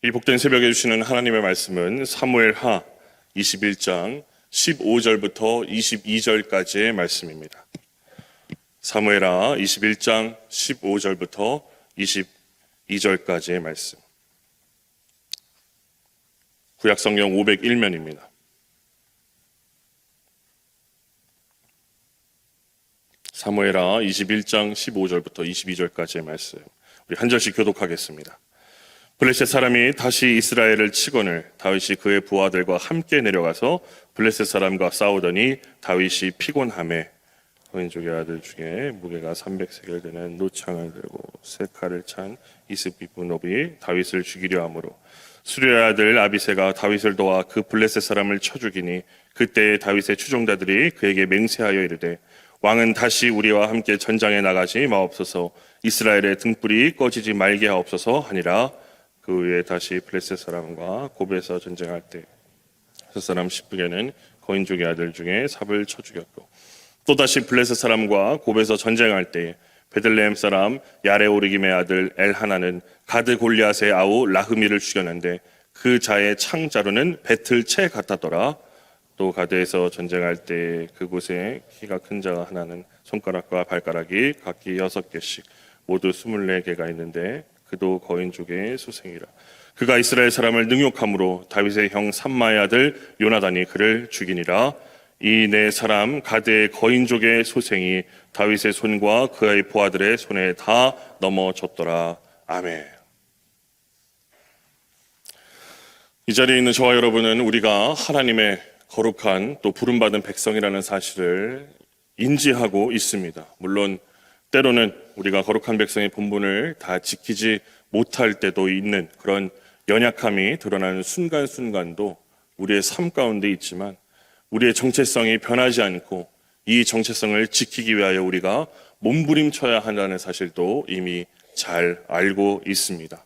이 복된 새벽에 주시는 하나님의 말씀은 사무엘하 21장 15절부터 22절까지의 말씀입니다. 사무엘하 21장 15절부터 22절까지의 말씀. 구약 성경 501면입니다. 사무엘하 21장 15절부터 22절까지의 말씀. 우리 한 절씩 교독하겠습니다. 블레셋 사람이 다시 이스라엘을 치거늘 다윗이 그의 부하들과 함께 내려가서 블레셋 사람과 싸우더니 다윗이 피곤함에 거인족의 아들 중에 무게가 300세겔 되는 노창을 들고 세 칼을 찬 이스비브노비 다윗을 죽이려 하므로 수리의 아들 아비세가 다윗을 도와 그 블레셋 사람을 쳐 죽이니 그때 다윗의 추종자들이 그에게 맹세하여 이르되 왕은 다시 우리와 함께 전장에 나가지 마옵소서. 이스라엘의 등불이 꺼지지 말게 하옵소서 하니라 그 후에 다시 블레셋 사람과 고베에서 전쟁할 때 그 사람 10부에는 거인족의 아들 중에 삽을 쳐 죽였고 또 다시 블레셋 사람과 고베에서 전쟁할 때 베들레헴 사람 야레오르김의 아들 엘하나는 가드 골리앗의 아우 라흐미를 죽였는데 그 자의 창자루는 배틀 채 같았더라. 또 가드에서 전쟁할 때 그곳에 키가 큰자 하나는 손가락과 발가락이 각기 여섯 개씩 모두 스물네 개가 있는데 그도 거인 족의 소생이라. 그가 이스라엘 사람을 능욕함으로 다윗의 형 삼마의 아들 요나단이 그를 죽이니라. 이 네 사람 가드의 거인족의 소생이 다윗의 손과 그의 부하들의 손에 다 넘어졌더라. 아멘. 이 자리에 있는 저와 여러분은 우리가 하나님의 거룩한 또 부름받은 백성이라는 사실을 인지하고 있습니다. 물론 때로는 우리가 거룩한 백성의 본분을 다 지키지 못할 때도 있는 그런 연약함이 드러나는 순간순간도 우리의 삶 가운데 있지만 우리의 정체성이 변하지 않고 이 정체성을 지키기 위하여 우리가 몸부림쳐야 한다는 사실도 이미 잘 알고 있습니다.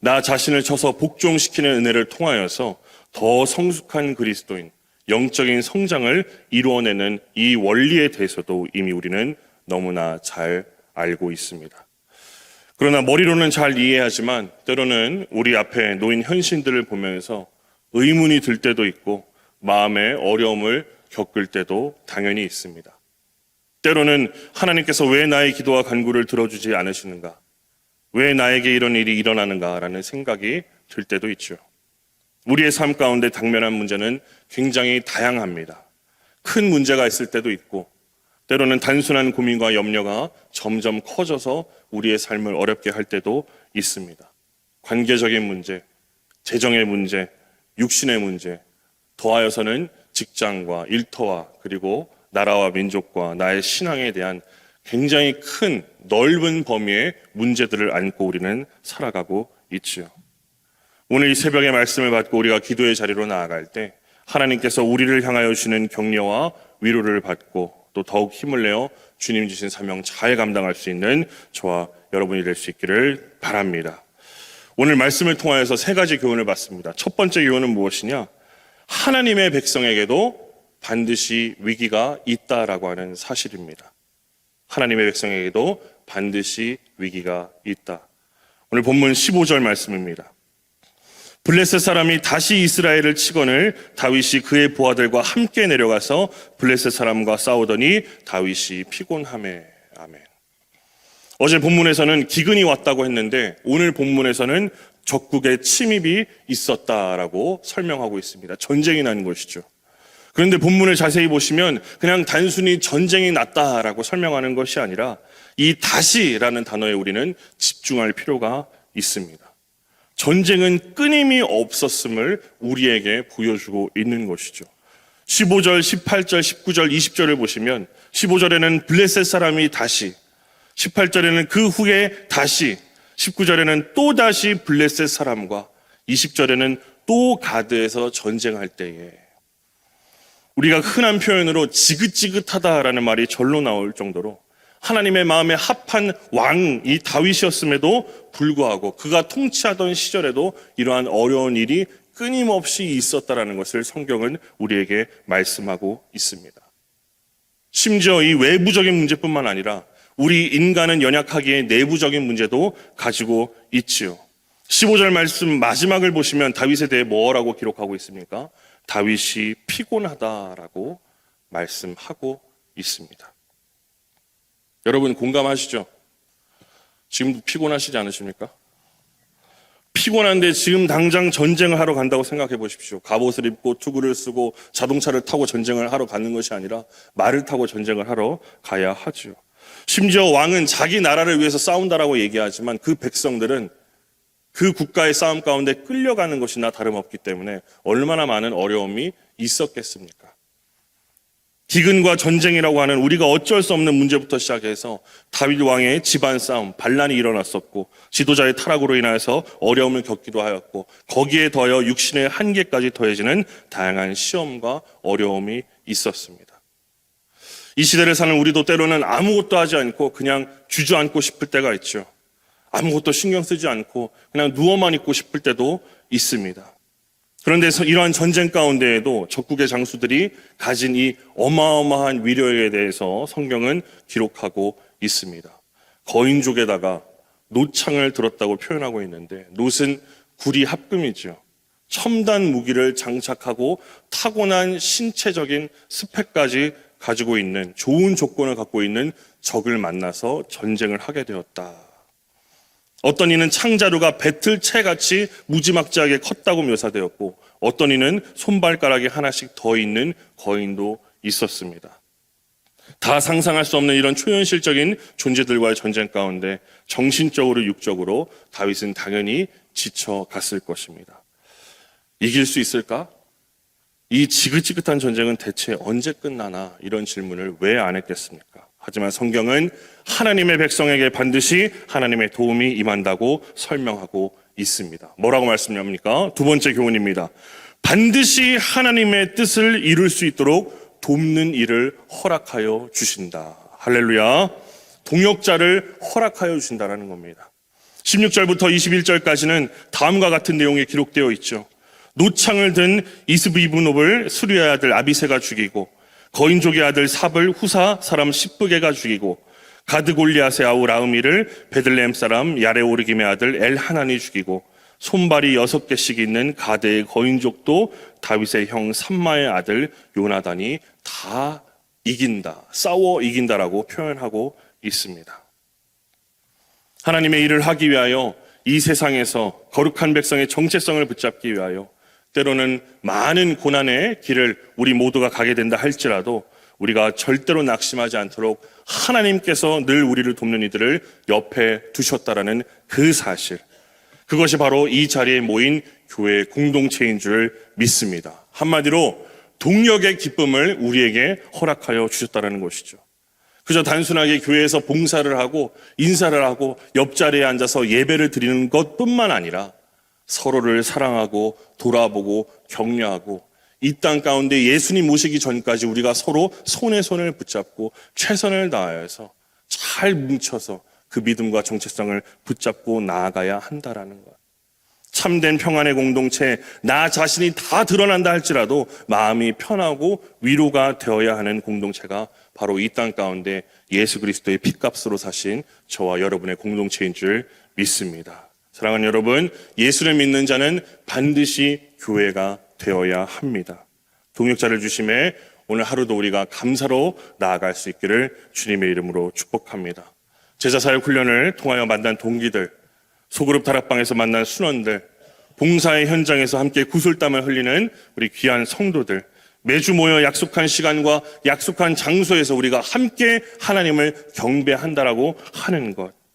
나 자신을 쳐서 복종시키는 은혜를 통하여서 더 성숙한 그리스도인, 영적인 성장을 이루어내는 이 원리에 대해서도 이미 우리는 너무나 잘 알고 있습니다. 그러나 머리로는 잘 이해하지만 때로는 우리 앞에 놓인 현실들을 보면서 의문이 들 때도 있고 마음의 어려움을 겪을 때도 당연히 있습니다. 때로는 하나님께서 왜 나의 기도와 간구를 들어주지 않으시는가? 왜 나에게 이런 일이 일어나는가라는 생각이 들 때도 있죠. 우리의 삶 가운데 당면한 문제는 굉장히 다양합니다. 큰 문제가 있을 때도 있고, 때로는 단순한 고민과 염려가 점점 커져서 우리의 삶을 어렵게 할 때도 있습니다. 관계적인 문제, 재정의 문제, 육신의 문제, 더하여서는 직장과 일터와 그리고 나라와 민족과 나의 신앙에 대한 굉장히 큰 넓은 범위의 문제들을 안고 우리는 살아가고 있지요. 오늘 이 새벽의 말씀을 받고 우리가 기도의 자리로 나아갈 때 하나님께서 우리를 향하여 주시는 격려와 위로를 받고 또 더욱 힘을 내어 주님 주신 사명 잘 감당할 수 있는 저와 여러분이 될 수 있기를 바랍니다. 오늘 말씀을 통하여서 세 가지 교훈을 받습니다. 첫 번째 교훈은 무엇이냐? 하나님의 백성에게도 반드시 위기가 있다라고 하는 사실입니다. 하나님의 백성에게도 반드시 위기가 있다. 오늘 본문 15절 말씀입니다. 블레셋 사람이 다시 이스라엘을 치거늘 다윗이 그의 부하들과 함께 내려가서 블레셋 사람과 싸우더니 다윗이 피곤함에 아멘. 어제 본문에서는 기근이 왔다고 했는데 오늘 본문에서는 적국의 침입이 있었다라고 설명하고 있습니다. 전쟁이 난 것이죠. 그런데 본문을 자세히 보시면 그냥 단순히 전쟁이 났다라고 설명하는 것이 아니라 이 다시라는 단어에 우리는 집중할 필요가 있습니다. 전쟁은 끊임이 없었음을 우리에게 보여주고 있는 것이죠. 15절, 18절, 19절, 20절을 보시면 15절에는 블레셋 사람이 다시, 18절에는 그 후에 다시, 19절에는 또 다시 블레셋 사람과 20절에는 또 가드에서 전쟁할 때에 우리가 흔한 표현으로 지긋지긋하다라는 말이 절로 나올 정도로 하나님의 마음에 합한 왕이 다윗이었음에도 불구하고 그가 통치하던 시절에도 이러한 어려운 일이 끊임없이 있었다라는 것을 성경은 우리에게 말씀하고 있습니다. 심지어 이 외부적인 문제뿐만 아니라 우리 인간은 연약하기에 내부적인 문제도 가지고 있지요. 15절 말씀 마지막을 보시면 다윗에 대해 뭐라고 기록하고 있습니까? 다윗이 피곤하다라고 말씀하고 있습니다. 여러분 공감하시죠? 지금도 피곤하시지 않으십니까? 피곤한데 지금 당장 전쟁을 하러 간다고 생각해 보십시오. 갑옷을 입고 투구를 쓰고 자동차를 타고 전쟁을 하러 가는 것이 아니라 말을 타고 전쟁을 하러 가야 하죠. 심지어 왕은 자기 나라를 위해서 싸운다라고 얘기하지만 그 백성들은 그 국가의 싸움 가운데 끌려가는 것이나 다름없기 때문에 얼마나 많은 어려움이 있었겠습니까? 기근과 전쟁이라고 하는 우리가 어쩔 수 없는 문제부터 시작해서 다윗 왕의 집안 싸움, 반란이 일어났었고 지도자의 타락으로 인하여서 어려움을 겪기도 하였고 거기에 더하여 육신의 한계까지 더해지는 다양한 시험과 어려움이 있었습니다. 이 시대를 사는 우리도 때로는 아무것도 하지 않고 그냥 주저앉고 싶을 때가 있죠. 아무것도 신경 쓰지 않고 그냥 누워만 있고 싶을 때도 있습니다. 그런데 이러한 전쟁 가운데에도 적국의 장수들이 가진 이 어마어마한 위력에 대해서 성경은 기록하고 있습니다. 거인족에다가 노창을 들었다고 표현하고 있는데 노은 구리 합금이죠. 첨단 무기를 장착하고 타고난 신체적인 스펙까지 가지고 있는 좋은 조건을 갖고 있는 적을 만나서 전쟁을 하게 되었다. 어떤 이는 창자루가 배틀채 같이 무지막지하게 컸다고 묘사되었고 어떤 이는 손발가락이 하나씩 더 있는 거인도 있었습니다. 다 상상할 수 없는 이런 초현실적인 존재들과의 전쟁 가운데 정신적으로 육적으로 다윗은 당연히 지쳐 갔을 것입니다. 이길 수 있을까? 이 지긋지긋한 전쟁은 대체 언제 끝나나 이런 질문을 왜 안 했겠습니까? 하지만 성경은 하나님의 백성에게 반드시 하나님의 도움이 임한다고 설명하고 있습니다. 뭐라고 말씀합니까? 두 번째 교훈입니다. 반드시 하나님의 뜻을 이룰 수 있도록 돕는 일을 허락하여 주신다. 할렐루야. 동역자를 허락하여 주신다라는 겁니다. 16절부터 21절까지는 다음과 같은 내용이 기록되어 있죠. 노창을 든 이스비브노을 수리의 아들 아비세가 죽이고 거인족의 아들 삽을 후사 사람 십부게가 죽이고 가드 골리앗의 아우 라우미를 베들레헴 사람 야레오르김의 아들 엘 하난이 죽이고 손발이 여섯 개씩 있는 가드의 거인족도 다윗의 형 삼마의 아들 요나단이 다 이긴다, 싸워 이긴다라고 표현하고 있습니다. 하나님의 일을 하기 위하여 이 세상에서 거룩한 백성의 정체성을 붙잡기 위하여 때로는 많은 고난의 길을 우리 모두가 가게 된다 할지라도 우리가 절대로 낙심하지 않도록 하나님께서 늘 우리를 돕는 이들을 옆에 두셨다라는 그 사실. 그것이 바로 이 자리에 모인 교회 공동체인 줄 믿습니다. 한마디로 동력의 기쁨을 우리에게 허락하여 주셨다라는 것이죠. 그저 단순하게 교회에서 봉사를 하고 인사를 하고 옆자리에 앉아서 예배를 드리는 것 뿐만 아니라 서로를 사랑하고 돌아보고 격려하고 이 땅 가운데 예수님 모시기 전까지 우리가 서로 손에 손을 붙잡고 최선을 다하여서 잘 뭉쳐서 그 믿음과 정체성을 붙잡고 나아가야 한다라는 것. 참된 평안의 공동체, 나 자신이 다 드러난다 할지라도 마음이 편하고 위로가 되어야 하는 공동체가 바로 이 땅 가운데 예수 그리스도의 핏값으로 사신 저와 여러분의 공동체인 줄 믿습니다. 사랑하는 여러분, 예수를 믿는 자는 반드시 교회가 되어야 합니다. 동역자를 주심에 오늘 하루도 우리가 감사로 나아갈 수 있기를 주님의 이름으로 축복합니다. 제자사역 훈련을 통하여 만난 동기들, 소그룹 다락방에서 만난 순원들, 봉사의 현장에서 함께 구슬땀을 흘리는 우리 귀한 성도들, 매주 모여 약속한 시간과 약속한 장소에서 우리가 함께 하나님을 경배한다라고 하는 것.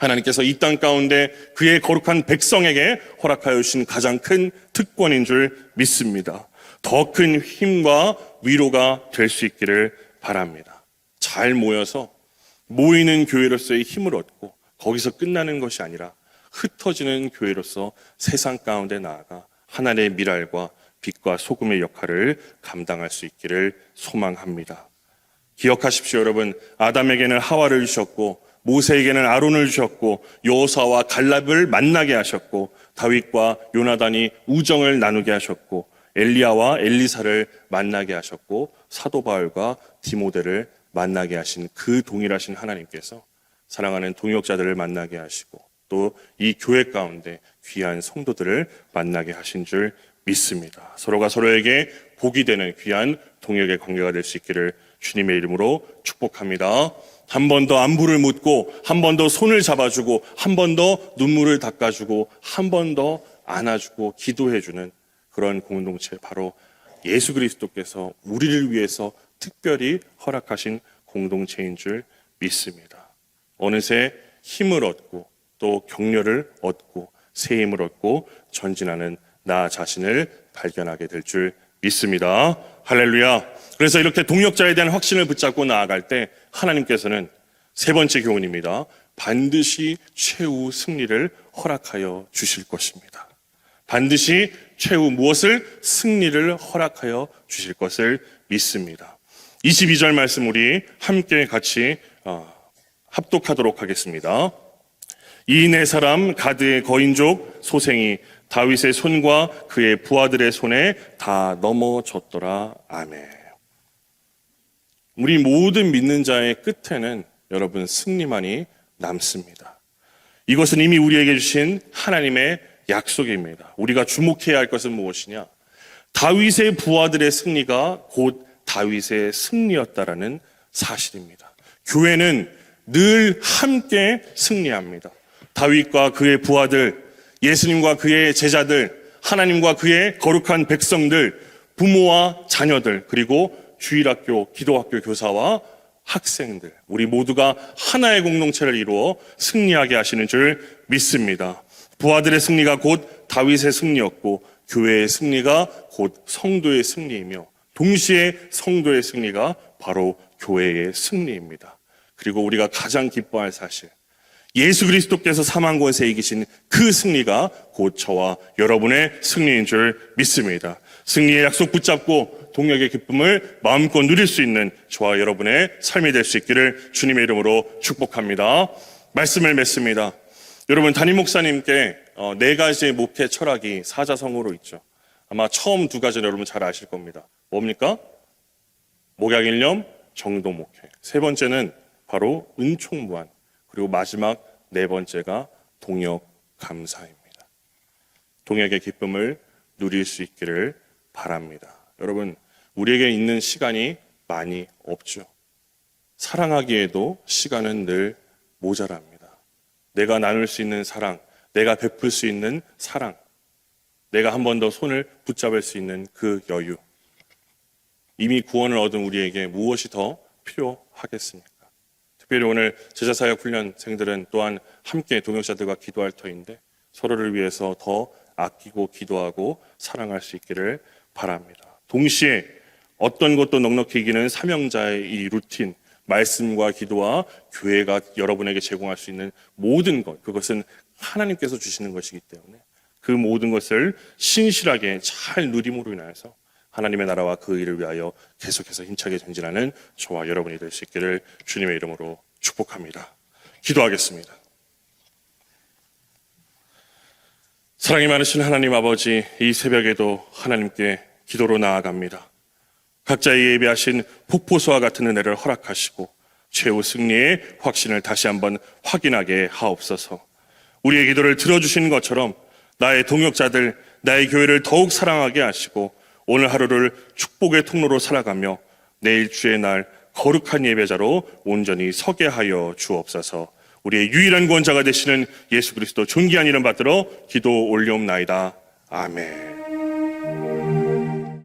하나님께서 이 땅 가운데 그의 거룩한 백성에게 허락하여 주신 가장 큰 특권인 줄 믿습니다. 더 큰 힘과 위로가 될 수 있기를 바랍니다. 잘 모여서 모이는 교회로서의 힘을 얻고 거기서 끝나는 것이 아니라 흩어지는 교회로서 세상 가운데 나아가 하나님의 미랄과 빛과 소금의 역할을 감당할 수 있기를 소망합니다. 기억하십시오, 여러분. 아담에게는 하와를 주셨고 모세에게는 아론을 주셨고 여호사와 갈랍을 만나게 하셨고 다윗과 요나단이 우정을 나누게 하셨고 엘리야와 엘리사를 만나게 하셨고 사도 바울과 디모데를 만나게 하신 그 동일하신 하나님께서 사랑하는 동역자들을 만나게 하시고 또 이 교회 가운데 귀한 성도들을 만나게 하신 줄 믿습니다. 서로가 서로에게 복이 되는 귀한 동역의 관계가 될 수 있기를 주님의 이름으로 축복합니다. 한 번 더 안부를 묻고, 한 번 더 손을 잡아주고, 한 번 더 눈물을 닦아주고, 한 번 더 안아주고, 기도해주는 그런 공동체, 바로 예수 그리스도께서 우리를 위해서 특별히 허락하신 공동체인 줄 믿습니다. 어느새 힘을 얻고, 또 격려를 얻고, 새 힘을 얻고, 전진하는 나 자신을 발견하게 될 줄 믿습니다. 할렐루야. 그래서 이렇게 동역자에 대한 확신을 붙잡고 나아갈 때 하나님께서는 세 번째 교훈입니다. 반드시 최후 승리를 허락하여 주실 것입니다. 반드시 최후 무엇을 승리를 허락하여 주실 것을 믿습니다. 22절 말씀 우리 함께 같이 어, 합독하도록 하겠습니다. 이네 사람 가드의 거인족 소생이 다윗의 손과 그의 부하들의 손에 다 넘어졌더라. 아멘. 우리 모든 믿는 자의 끝에는 여러분 승리만이 남습니다. 이것은 이미 우리에게 주신 하나님의 약속입니다. 우리가 주목해야 할 것은 무엇이냐? 다윗의 부하들의 승리가 곧 다윗의 승리였다라는 사실입니다. 교회는 늘 함께 승리합니다. 다윗과 그의 부하들, 예수님과 그의 제자들, 하나님과 그의 거룩한 백성들, 부모와 자녀들, 그리고 주일학교, 기도학교 교사와 학생들, 우리 모두가 하나의 공동체를 이루어 승리하게 하시는 줄 믿습니다. 부하들의 승리가 곧 다윗의 승리였고, 교회의 승리가 곧 성도의 승리이며, 동시에 성도의 승리가 바로 교회의 승리입니다. 그리고 우리가 가장 기뻐할 사실, 예수 그리스도께서 사망 권세 이기신 그 승리가 곧 저와 여러분의 승리인 줄 믿습니다. 승리의 약속 붙잡고 동역의 기쁨을 마음껏 누릴 수 있는 저와 여러분의 삶이 될 수 있기를 주님의 이름으로 축복합니다. 말씀을 맺습니다. 여러분 담임 목사님께 어, 네 가지의 목회 철학이 사자성어로 있죠. 아마 처음 두 가지는 여러분 잘 아실 겁니다. 뭡니까? 목약 일념, 정도 목회. 세 번째는 바로 은총무한. 그리고 마지막 네 번째가 동역 감사입니다. 동역의 기쁨을 누릴 수 있기를 바랍니다. 여러분, 우리에게 있는 시간이 많이 없죠. 사랑하기에도 시간은 늘 모자랍니다. 내가 나눌 수 있는 사랑, 내가 베풀 수 있는 사랑, 내가 한 번 더 손을 붙잡을 수 있는 그 여유. 이미 구원을 얻은 우리에게 무엇이 더 필요하겠습니까? 특별히 오늘 제자사역 훈련생들은 또한 함께 동역자들과 기도할 터인데 서로를 위해서 더 아끼고 기도하고 사랑할 수 있기를 바랍니다. 동시에 어떤 것도 넉넉히 이기는 사명자의 이 루틴, 말씀과 기도와 교회가 여러분에게 제공할 수 있는 모든 것, 그것은 하나님께서 주시는 것이기 때문에 그 모든 것을 신실하게 잘 누림으로 인하여서 하나님의 나라와 그 일을 위하여 계속해서 힘차게 전진하는 저와 여러분이 될 수 있기를 주님의 이름으로 축복합니다. 기도하겠습니다. 사랑이 많으신 하나님 아버지, 이 새벽에도 하나님께 기도로 나아갑니다. 각자의 예비하신 폭포수와 같은 은혜를 허락하시고 최후 승리의 확신을 다시 한번 확인하게 하옵소서. 우리의 기도를 들어주신 것처럼 나의 동역자들, 나의 교회를 더욱 사랑하게 하시고 오늘 하루를 축복의 통로로 살아가며 내일 주의 날 거룩한 예배자로 온전히 서게 하여 주옵소서. 우리의 유일한 구원자가 되시는 예수 그리스도 존귀한 이름 받들어 기도 올려옵나이다. 아멘.